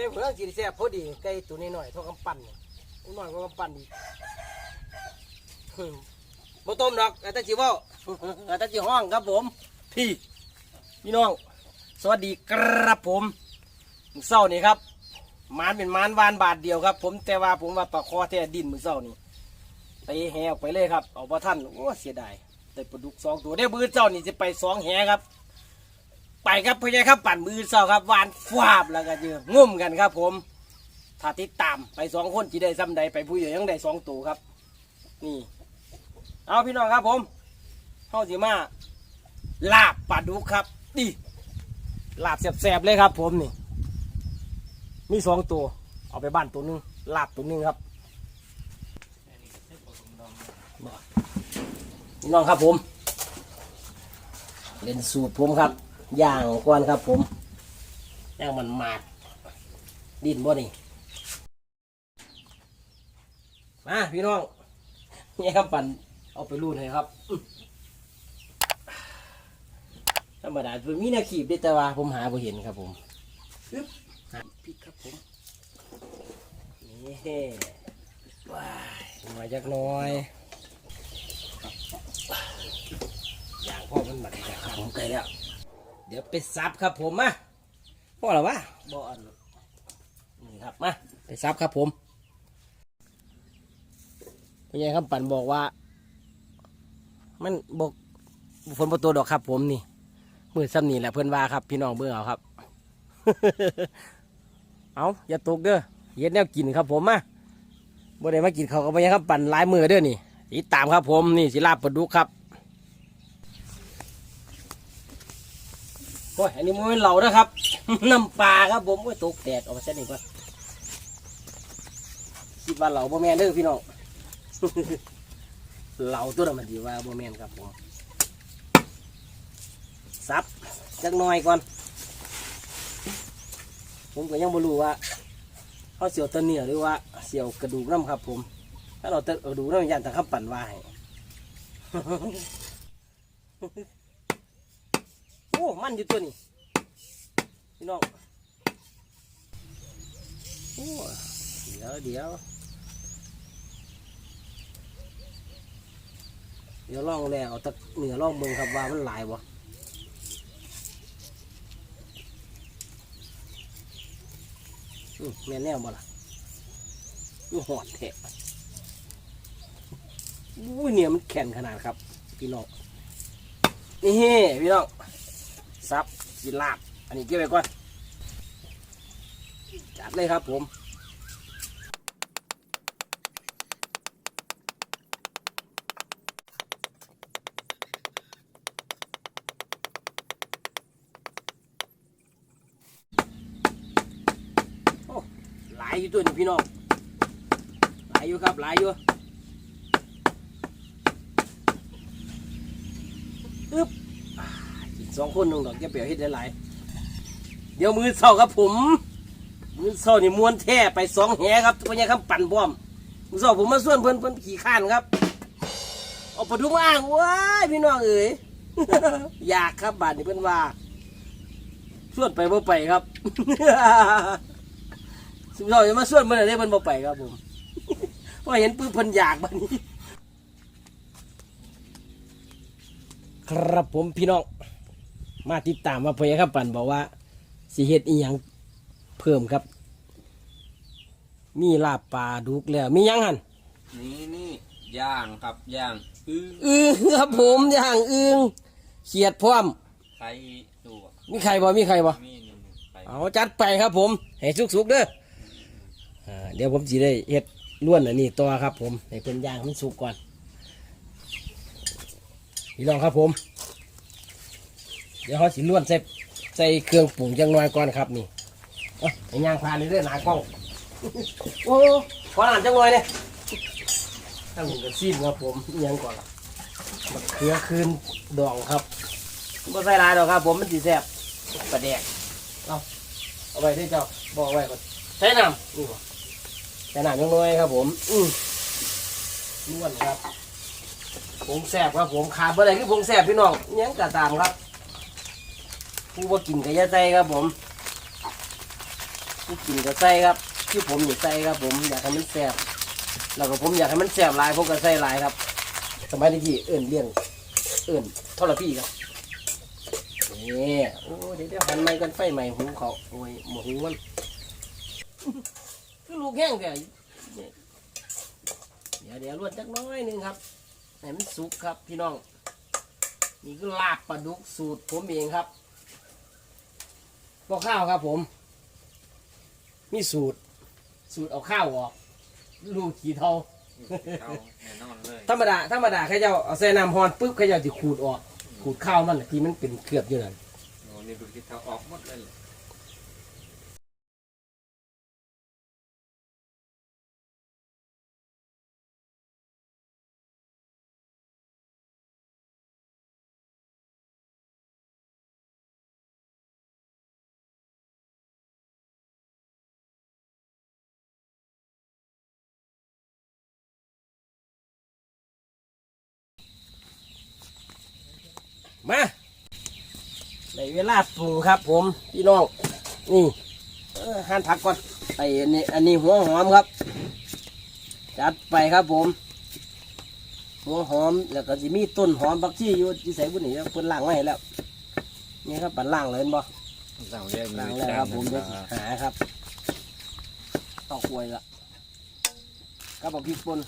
ไม่เพื่อนสีแซ่บพอดีไก่ตัวน้อยๆเท่ากำปั้นเนี่ยน้อยกว่ากำปั้นอีกหึ่มบ่ต้มดอกแต่จะจีว่าแต่จีห้องครับผม พี่พี่น้อง สวัสดีครับผมมือเศร้านี่ครับมานเป็นมานวานบาทเดียวครับ ผมแต่ว่าผมว่าปลาคอแท้ดินมือเศร้านี่ไปแหออกไปเลยครับ เอาพระท่านโอ้เสียดายแต่ปลาดุกสองตัวเดี๋ยวมือเจ้านี่จะไปสองแหครับ ไปครับพ่อใหญ่ครับปั่นมือเศร้าครับวานฟาบแล้วก็เจองุ่มกันครับ ผมถ้าติดตามไปสองคนจีได้ซ้ำใดไปผู้ใหญ่ยังได้สองตัวครับ นี่ เอาพี่น้องครับ ผมเข้าสิมาลาบปลาดุกครับดิลาบแสบๆเลยครับ ผมนี่ มีสองตัว เอาไปบ้านตัวหนึงลาบตัวหนึงครับพี่น้องครับผม เล่นสูตรผมครับ ย่างก่อนครับผมย่างมันมาดดินบ่นี่มาพี่น้องนี่ครับปั่นเอาไปรูดให้ครับอื้อธรรมดาเป็นมีนาขีบได้แต่ว่าผมหาบ่เห็นครับผมอึ๊บหาพริกครับผมนี่ว้ายมาจักน้อยอย่างพ่อมันหมักแล้วครับผมไกลแล้ว เดี๋ยวไปซับครับผมมาพ่อหรอวะบ่อนนี่ครับมาไปซับครับผมพ่ใหญ่คำปั่นบอกว่า มันบอกฝนประตูดอกครับ ผมนี่มือซ้ำนี่แหละเพื่อนว่าครับ พี่น้องเบื่งเอาครับ เอาอย่าตกเด้อเย็ดแนวกินครับผมมาบ่ได้มากินเขากับพ่อใหญ่คำปั่นหลายมือเด้อนี่ติดตามครับผมนี่สิลาปลาดุกครับ อ้ยอันนี้มันเป็นเหล่านะครับ น้ำปลาครับผมโอ้ยตกแดดออกมาเส้นนี้ก่อนคิดว่าเหล่าบ่แมนเด้อพี่น้องเหล่าตัวนั้นมันดีว่าบ่แมนครับผมซับจักหน่อยก่อน ผมก็ยังบ่รู้ว่าเขาเสียวตะเนียหรือว่าเสียวกระดูกน้ำครับผม ถ้าเราตะกระดูกน้ำยันแต่ข้าปั่นว่าให้ อ้มันอยู่ตัวนี้พี่น้องโอ้เดี๋ยวเดี๋ยวเดี๋ยวลองแล้วเอาตะเหนือลองเบิ่งครับว่ามันหลายบ่อืมแม่แนวบ่ล่ะอู้หอดแทะอุ้ยเนี่ยมันแข็งขนาดครับ พี่น้องนี่พี่น้อง ซับกินลาบ อันนี้เก็บไว้ก่อน จัดเลยครับผมโอ้หลายอยู่ตัวนี้พี่น้อง หลายอยู่ครับ หลายอยู่อึ๊บ สองคนนึงดอกจะเปียวเฮ็ดได้หลายเดี๋ยวมือเศร้าครับผม มือเศร้านี่มวนแท้ไปสองแหครับพญาคำปั่นพร้อมมือเศร้าผมมาส่วนเพิ่นเพิ่นขี่ข้านครับเอาปลาดุกมาอ้างว้ายพี่น้องเอ๋ยอยากครับบาดนี้เพิ่นว่าส่วนไปบ่ไปครับสุดยอดจะมาส่วนเมื่อไหร่ได้เพิ่นบ่ไปครับผมเพราะเห็นปื้เพิ่นอยากบาดนี้ ครับผมพี่น้อง มาติดตามว่าพยาครับปันบอกว่าสิเฮ็ดอีหยังเพิ่มครับ มีลาบปลาดุกแล้ว มีหยังหันนี่นี่ย่างครับย่างอึ้งอึงครับผมอย่างอึงเขียดพร้อม ไข่ตัวมีใครบ่มีใครบ่มีหนึ่งไปเอาจัดไปครับผมให้สุกๆเด้ออ่าเดี๋ยวผมสิได้เฮ็ดล้วนอันนี้ต่อครับผมให้เป็นย่างมันสุกก่อนพี่น้องครับผม เดี๋ยวเขาสิล้วนใส่ใส่เครื่องปรุงจังน้อยก่อนครับนี่เอะไอ้ย่างพานนี่เด้อหนากล้อง โอ้ขอหลานจังน้อยเนี่ยตั้งหนึ่งกับซีนครับผมอิหยังก่อนล่ะมะเขือคืนดองครับบ่ใส่หลายดอกครับ ผมมันสีแซ่บปลาแดกเอาเอาไว้ที่เจ้าบอกเอาไว้ก่อนใช้น้ำนี่บ่ใช้น้ำจังน้อยครับ ผมอืล้วนครับ ผงแสบครับผมขาดอะไรคือผงแสบพี่น้องอิหยังกระตามครับ ผู้ว่ากินกระยาใจครับผมผู้กินก็ใส่ครับที่ผมอยากใส่ครับ ผมอยากให้มันแซ่บแล้วก็ผมอยากให้มันแซ่บหลายผมก็ใส่หลายครับ สมัยที่เอื่นเลี้ยงเอื่นทรพีครับนี่โอ้เดี๋ยวเดี๋ยวหันไม้กันไฟใหม่หูเขาโอ้ยหมหูมันคือลูกแห้งแต่เดี๋ยวเดี๋ยวรวดจักน้อยนึงครับให้มันสุกครับพี่น้องนี่คือลาบปลาดุกสูตรผมเองครับ บอกข้าวครับผม มีสูตร สูตรเอาข้าวออกลูกขี้เทาเอาแน่นอนเลยธรรมดาธรรมดาเขาเจ้าเอาใส่น้ำฮอนปุ๊บเขาเจ้าจะขูดออก ขูดข้าวมันน่ะที่มันเป็นเคลือบอยู่นั่นโอ้นี่ดูที่เขาออกหมดเลย มาในเวลาปรุงครับ ผมพี่น้องนี่หั่นผักก่อนไอ้อันนี้อันนี้หัวหอมครับ จัดไปครับผม หัวหอมแล้วก็จะมีต้นหอมบักชี่อยู่ที่ใส่บุญนี่เพิ่นล่างไว้ให้แล้ว นี่ครับปั่นล่างเลยเห็นบ่สั่งเรียกล้างแล้วครับผมเดี๋ยวหาครับตองควยละครับผมพริกป่น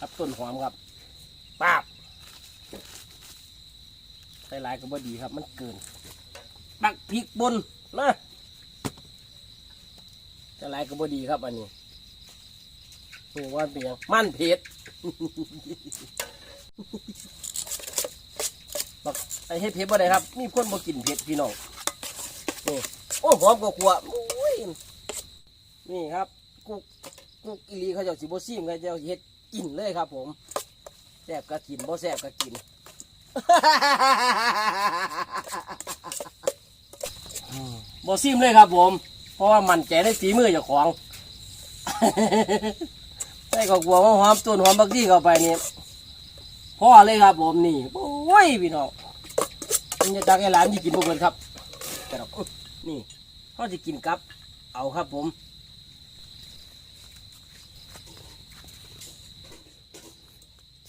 ครับต้นหอมครับป้าบ หลายก็บ่ดีครับ มันเกินปักพริกป่นนะใส่หลายก็บ่ดีครับอันนี้โอ้ว่าเป็นยังมันเผ็ดบักไอ้ให้เผ็ดบ่ได้ครับ มีคนบ่กินเผ็ดพี่น้องนี่โอ้หอมกว่าขวโอ้ยนี่ครับกุกกุกอีลีเขาเจ้าสิบ่ซิมเขาเจ้าเฮ็ดกินเลยครับ ผมแซ่บก็กินบ่แซ่บก็กิน บ่ซิมเลยครับผม เพราะว่ามันใจในฝีมือเจ้าของใส่ข้าวกลัวหอมต้นหอมบักดีเข้าไปนี่พ่อเลยครับผมนี่โอ้ยพี่น้องมันจะจักไอ้หลานที่กินพวกเพิ่นครับแต่เรานี่เขาจะกินกับ เอาครับผม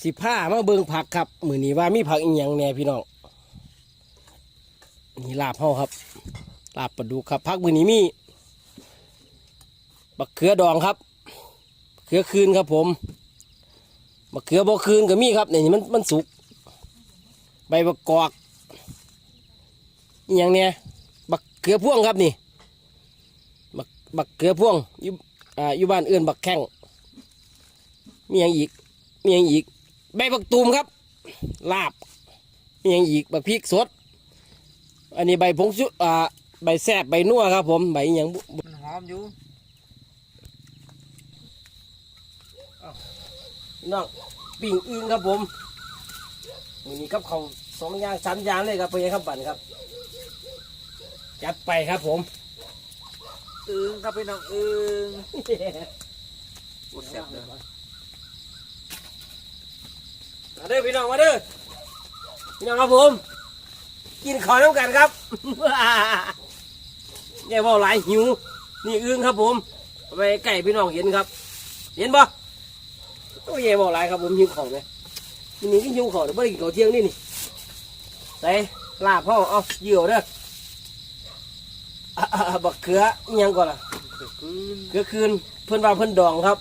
สิผ้ามาเบิงผักครับมือนี้ว่ามีผักอีหยังแน่พี่น้องนี่ลาบเฮาครับ ลาบปลาดุกครับผักมือนี้มีบักเขือดองครับเขือคืนครับผมบักเขือบ่คืนก็มีครับนี่มันมันสุก ใบบักกอกอีหยังเนี่ยบักเขือพ่วงครับนี่บักบักเขือพ่วงอยู่อ่าอยู่บ้านเอื้อนบักแข้งมีอย่างอีกมีอย่างอีก ใบบักตูมครับ ลาบมีอย่างอีกบักพริกสด อันนี้ใบผงชูอ่าใบแซบใบนัวครับ ผมใบอหย่างบุมันหอมอยู่น้องปิ่งอึ้งครับผมมือนี้ครับเขาวสองอย่างสามอย่างเลยครับเพื่อนครับบันครับจัดไปครับผมอึ้งครับพี่น้องอึ้งอุดแซ่บเลย มาเด้อพี่น้องมาเด้อพี่น้องครับผม กินข้าวน้ำกันครับแย่าเว่าหลายหิว นี่อึ้งครับผมเอาไปไก่พี่น้องเห็นครับ เห็นปะโอ้ยแย่าเว่าหลายครับผมหิวของเลยทีนี้ก็หิวของเดี๋ยวไม่ได้กินข้าวเที่ยงนี่นี่ใส่ลาบพ่อเอาเหยี่ยวเด้ออะอะอะบักเขืออิหยังก่อนล่ะคืนเขือคืนเพื่อนว่าเพื่อนดองครับ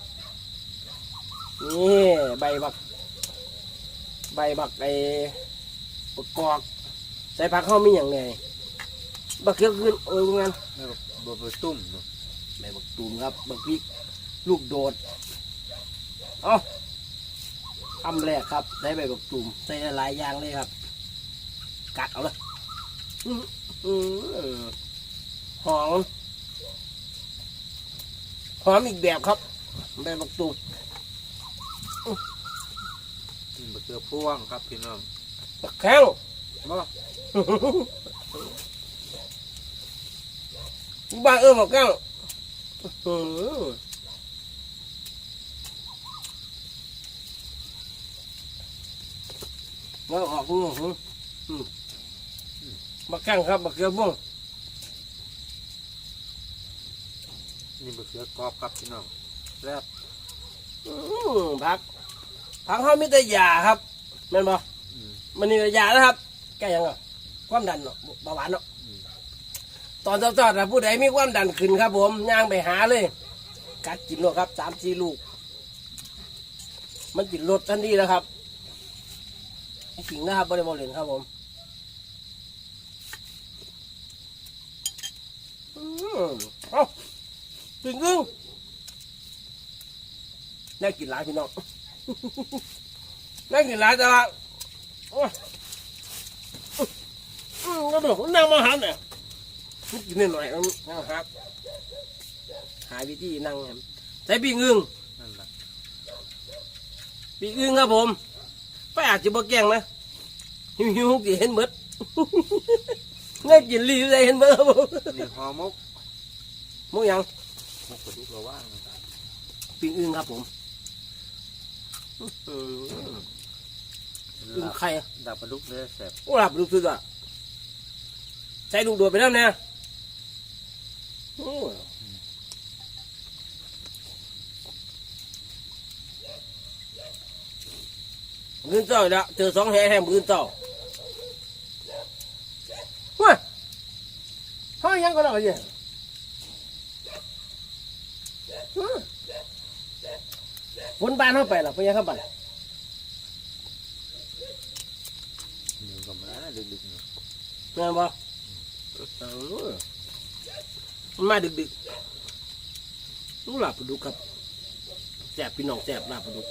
นี่ใบบัก ใบบักไอ้บักกอกใส่ผักเข้ามีอย่างไงบักเขือคืนโอ้ยงานแล้วก็บะตุ้มใบบักตูมครับบักพริกลูกโดดเอาคำแรกครับใส่ใบบักตูมใส่หลายอย่างเลยครับ กัดเอาเลยอื้ออื้อหอมหอมอีกแบบครับใบบักตูมบะ เกลือพ่วงครับพี่น้องบักแข้งบ่บ้าเออบักแข้งอื้อหือมาออกพุ่งพุ่งอืมบักแข้งครับบักเกลือพุ่งนี่มะเขือกรอบครับพี่น้องแซ่บอืมผัก ผักเขามีแต่ยาครับแม่นบ่อืมมันนี่ยานะครับแกยังอะความดันเนาะเบาหวานเนาะอืมตอนเช้าๆนะผู้ใดมีความดันขึ้นครับ ผมย่างไปหาเลย กัดกินโลครับสามสี่ลูก มันติดลดทันทีแล้วครับจริงนะครับบริบทเล่นครับผมอืมเอาถึงกึ่งน่ากินหลายพี่น้อง น่ากินหลายแต่ว่าโอ้ยอืมก็เดี๋ยวผมนั่งมาหาเนี่ยกินนิดหน่อยนะครับหาวิธีนั่งครับใช้ปีกอึ้งนั่นแหละปีกอึ้งครับผมไปอาจจะบ่แกล้งนะหิวหิวๆกี่เห็นเบิดเงี้ยกินรีได้เห็นเบิดครับผมนี่ห่อหมกมุกยังหมกกระดูกเราว่างนะปีกอึ้งครับผม อืมอึ้งลาบไข่ดาบปลาดุกเลยแซ่บโอ้หลับลูกสุดอะใช้ลูกโดดไปแล้วเนี่ยโอ้มือเจ้าอีกแล้วเจอสองแห่แห่มือเจ้าเฮ้ยเขายังก็ได้ยัง ฝนบ้านเขาไปหรอไปยังเข้าไปหมูกับม้าดึกๆเนี่ยแม่นบ่เออมันมาดึกๆรู้หลับปลาดุกครับแสบพี่น้องแสบหลับปลาดุก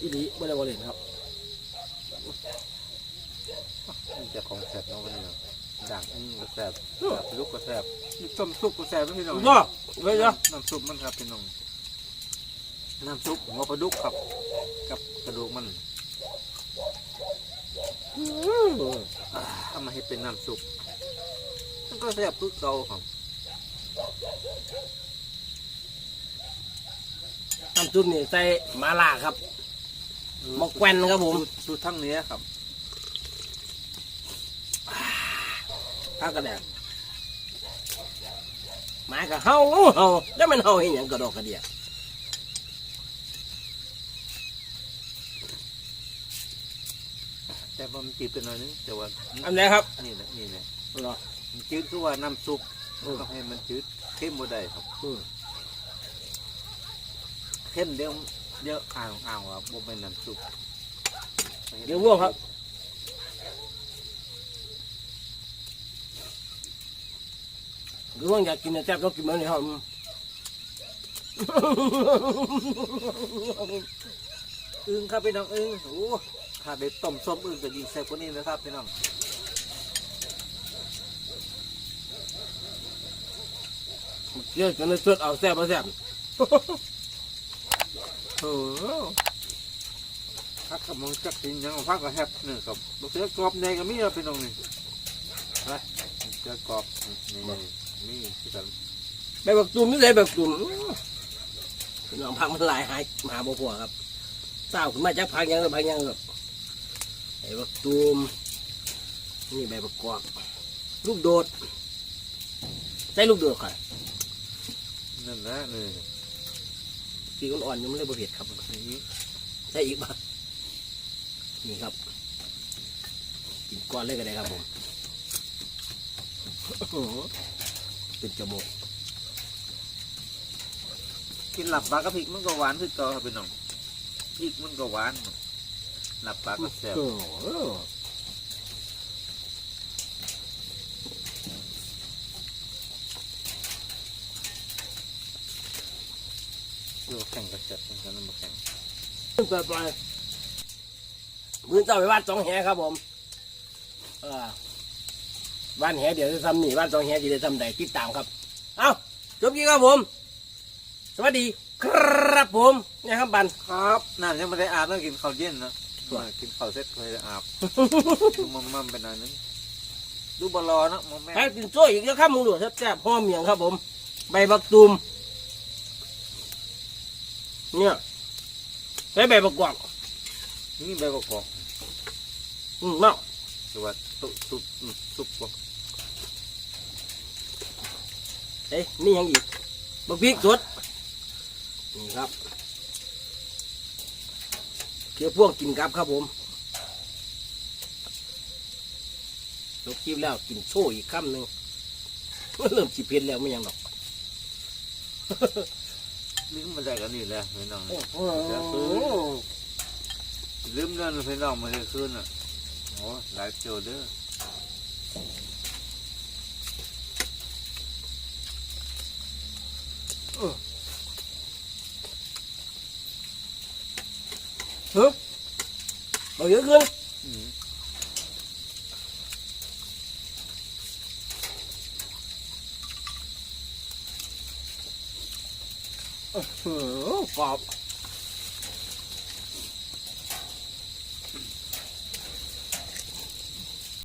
อีนี้ไม่ได้บอลเล่นครับนี่จะของแซ่บเนาะวันนี้เนาะด่างอึ้งก็แซ่บดาบปลาดุกก็แซ่บนี่ต้มซุปก็แซ่บด้วยพี่น้องก็ไปเนาะน้ำซุปมันครับพี่น้อง น้ำซุปหัวปลาดุกครับ กับกระดูกมันอ่าเอามาให้เป็นน้ำซุปมันก็แซ่บคือเก่าครับน้ำซุปนี่ใส่หมาล่าครับหมกแกวนครับผมสูตรสูตรทั้งเนี้ยครับข้าวกระแดกหมากับเฮาเฮาแล้วมันเฮาเห็นอย่างกระดอกกระเดีย แต่ว่ามันจืดไปหน่อยนึงแต่ว่าอันไหนครับนี่แหละนี่แหละเหรอ มันจืดคือว่าน้ำซุปเออต้องให้มันจืดเข้มบ่ได้ครับอืมเข้มเดี๋ยวเดี๋ยวอ่างอ่างว่าบ่เป็นน้ำซุปเดี๋ยวง่วงครับเดี๋ยวง่วงอยากกินเนี่ยแซ่บต้องกินมันนี่ครับอึ้งครับพี่น้องอึ้งโอ้ ถ้าได้ต้มส้มอึ้งจะยิ่งแซ่บกว่านี้นะครับพี่น้องเยอะจนในสุดเอาแซ่บมาแซ่บโอ้โหพักกับมองจักกินยังเอาพักกับแฮบนี่ครับบางทีกรอบแดงก็มีครับพี่น้องนี่ไปเจอกรอบนี่นี่คือกันใบบักตุ่มนี่เลยบักตุ่มพี่น้องพักมันหลายหายมาหาบ่พอครับเศร้าขึ้นมาจากพักยังเลยพักยังแบบ ใบบักตุ่มนี่ใบบักกอกลูกโดดใส่ลูกโดดค่ะนั่นแหละนี่สีอ่อนๆยังไม่ได้บะเผ็ดครับนี่ใส่อีกบ้างนี่ครับกินก้อนเลยก็ได้ครับผมโอ้โหเป็นจมูกกินหลับปลากระพริกมันก็หวานคือเก่าครับพี่น้องพริกมันก็หวาน หลับปลาก็แซ่บโอ้โหเดี๋ยวแข่งกับแซ่บเหมือนกันมันบ่แข่งเปิดไปมือเจ้าไปวาดสองแหครับผมเออบ้านแหเดี๋ยวจะทำนี่บ้านสองแหจะได้ทำใดติดตามครับ เอาจบกี้ครับผม สวัสดีครับผมนี่ครับบันครับนั่นยังไม่ได้อาบแล้วกินข้าวเย็นนะ ว่ะกินข้าวเสร็จเคยได้อาบดูมัมมัมไปหน่อยนึงดูบอลลอเนาะมอมแม่ให้กินช่วยอีกแล้วครับมึงดูแซ่บๆหอมเมียงครับผม ใบบักตูมเนี่ยใส่ใบบักกวางนี่ใบกอกอืมเนาะหรือว่าตุซุปอืมซุปบ่เอ้ยนี่ยังอีกบักพริกสดนี่ครับ เกี่ยวพวกกินครับครับผมลบคลิปแล้วกินโซ่อีกคำหนึ่งเริ่มสิเพ็ดแล้วไม่ยังดอกลืมมาได้กันนี่แหละพี่น้องโอ้โหลืมเรื่องพี่น้องมาได้คืนอะโอ้หลายเจียวเด้อเอาเยอะขึ้นอืมอื้อหือกรอบ